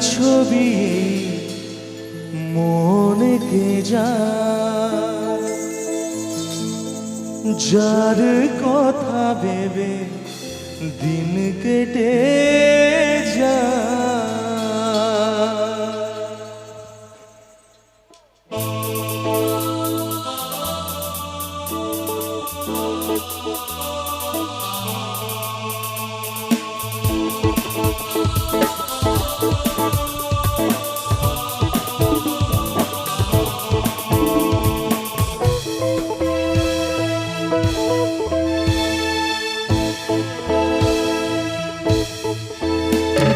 ছবি মনে কে যায়? যার কথা ভেবে দিন কেটে যায়।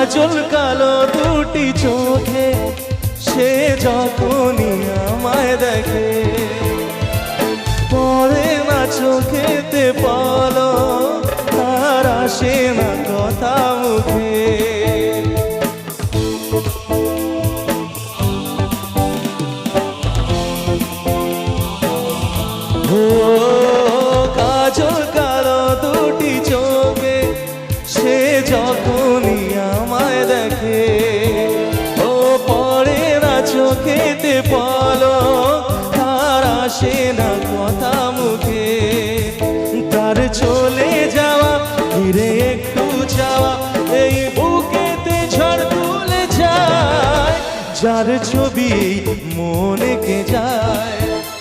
কাজল কালো দুটি চোখে, সে যখনই আমায় দেখে। পরে না চোখেতে পালো তার আসে না কথা মুখে। কাজল কালো দুটি চোখে, সে যখনই আমায় দেখে। ও, পরে না চোখেতে বলো তার আসে না কথা মুখে। তার চলে যাওয়া, ফিরে একটু যাওয়া, এই বুকেতে ঝড় তুলে যায়, যার ছবি মনে কে যায়।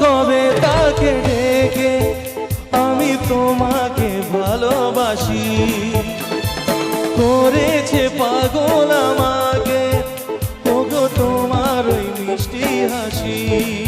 কবে তাকে ডেকে আমি তোমাকে ভালোবাসি? করেছে পাগল আমাকে ওগো তোমার ওই মিষ্টি হাসি।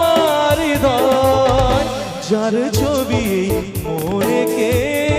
হৃদয় যার ছবি মনে কে